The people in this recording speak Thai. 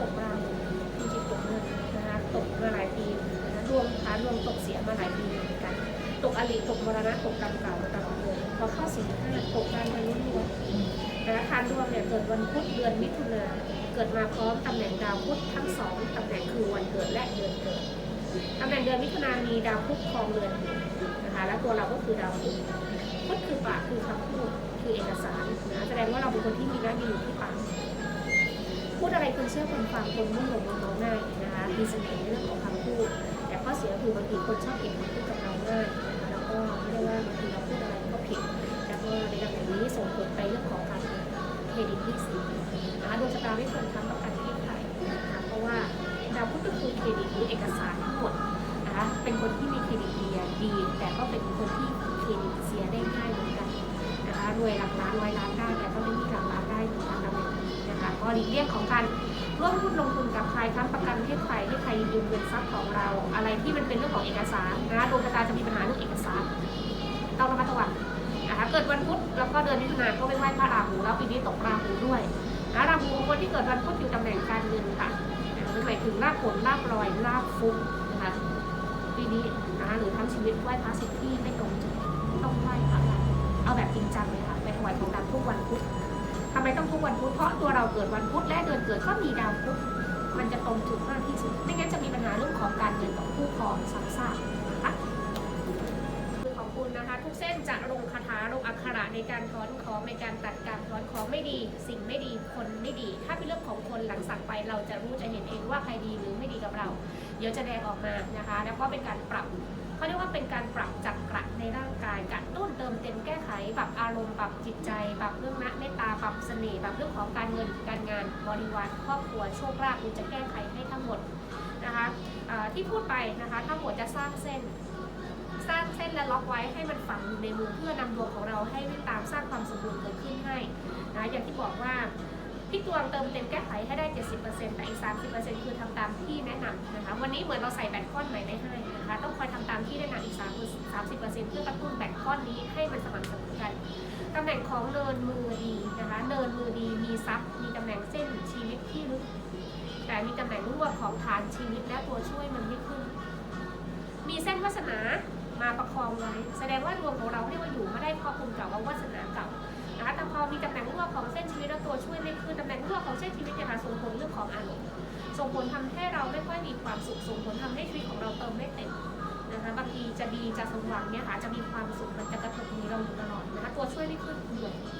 ตกมาหลายปีนะดวงคะดวงตกเสียมาหลายปีเหมือนกัน ตกอริตกมรณะตกกรรมเก่าตลอดเลยพอเข้าสี่ห้าตกการเงินล้วนๆนะคะทานดวงเนี่ยเกิดวันพุธเดือนมิถุนาเกิดมาพร้อมตำแหน่งดาวพุธทั้งสองตำแหน่งคือวันเกิดและเดือนเกิดตำแหน่งเดือนมิถุนามีดาวพุธครองเรือนอยู่นะคะและตัวเราก็คือดาวพุธพุธคือปากคือคำพูดคือเอกสารนะแสดงว่าเราเป็นคนที่มีหน้าที่อยู่ที่ปาก พูดอะไรคนเชื่อคนฟังคนมุ่งหลงมองง่ายนะคะมีเสน่ห์ในเรื่องของคำพูด แต่ข้อเสียคือบางทีคนชอบเห็นคำพูดกับเราง่ายนะคะแล้วก็ไม่ได้ว่าบางทีเราพูดอะไรก็ผิดแล้วก็ในตำแหน่งนี้ส่งผลไปเรื่องของการเครดิตที่เสียนะคะดวงชะตาไม่ควรทำประกันให้ใครนะคะเพราะว่าดาวพุธก็คือเครดิตหรือเอกสารทั้งหมดนะคะเป็นคนที่มีเครดิตดีดี แต่ก็เป็นคนที่เครดิตเสียได้ง่ายเหมือนกันนะคะรวยหลักล้านร้อยล้าน หลีกเลี่ยงของการร่วมหุ้นลงทุนกับใครค้ำประกันให้ใครให้ใครยืมเงินทรัพย์ของเรา อะไรที่มันเป็นเรื่องของเอกสารนะดวงชะตาจะมีปัญหาเรื่องเอกสารต้องระมัดระวังนะคะเกิดวันพุธแล้วก็เดือนมิถุนายนก็ไปไหว้พระราหูแล้วปีนี้ตกราหูด้วยนะราหูของคนที่เกิดวันพุธอยู่ตำแหน่งการเงินค่ะนะคะมันหมายถึงลาภผลลาภลอยลาภฟุ้งนะคะปีนี้นะคะหรือทั้งชีวิตไหว้พระสิบที่ไม่ตรงจุดต้องไหว้พระราเอาแบบจริงจังเลยค่ะไปถวายของดำทุกวันพุธ ทำไมต้องทุกวันพุธเพราะตัวเราเกิดวันพุธและเดือนเกิดก็มีดาวพุธมันจะตรงจุดมากที่สุด ไม่งั้นจะมีปัญหาเรื่องของการเงินกับคู่ครองซ้ำซากนะคะคือของคุณนะคะ ทุกเส้นจะลงคาถาลงอักขระในการถอนของในการตัดการถอนของไม่ดี สิ่งไม่ดีคนไม่ดี ถ้าเป็นเรื่องของคนหลังสักไปเราจะรู้จะเห็นเองว่าใครดีหรือไม่ดีกับเรา เดี๋ยวจะแดงออกมานะคะ แล้วก็เป็นการปรับเขาเรียกว่าเป็นการปรับจักระในร่างกายกระตุ้นเติมเต็มแก้ไขปรับอารมณ์ปรับจิตใจปรับเรื่องนะเมตตาปรับเสน่ห์ปรับเรื่องของการเงินการงานบริวารครอบครัวโชคลาภคุณจะแก้ไขให้ทั้งหมดนะคะที่พูดไปนะคะทั้งหมดจะสร้างเส้นสร้างเส้นและล็อกไว้ให้มันฝังอยู่ในมือเพื่อนำดวงของเราให้ตามสร้างความสมบูรณ์เกิดขึ้นให้นะอย่างที่บอกว่า ตวงเติมเต็มแก้ไขให้ได้ 70%แต่อีก 30%คือทำตามที่แนะนำนะคะ วันนี้เหมือนเราใส่แบตก้อนใหม่ไม่ให้นะคะ ต้องคอยทำตามที่แนะนำอีก3 30%เพื่อกระตุ้นแบตก้อนนี้ให้มันสม่ำเสมอกันตำแหน่งของเนินมือดีนะคะ เนินมือดีมีทรัพย์มีตำแหน่งเส้นชีวิตที่ลึก แต่มีตำแหน่งรั่วของฐานชีวิตและตัวช่วยมันไม่ขึ้น มีเส้นวาสนามาประคองไว้ แสดงว่าดวงของเราเรียกว่าอยู่ไม่ได้เพราะบุญเก่าว่าวาสนา นะคะแต่พอมีตำแหน่งรั่วของเส้นชีวิตและตัวช่วยไม่ขึ้นตำแหน่งรั่วของเส้นชีวิตเนี่ยค่ะส่งผลเรื่องของอารมณ์ส่งผลทำให้เราไม่ค่อยมีความสุขส่งผลทำให้ชีวิตของเราเติมไม่เต็มนะคะบางทีจะดีจะสมหวังเนี่ยค่ะจะมีความสุขมันจะกระทบมีเราอยู่ตลอดนะคะตัวช่วยไม่ขึ้นเยนะคะทำอะไรเหนื่อด้วย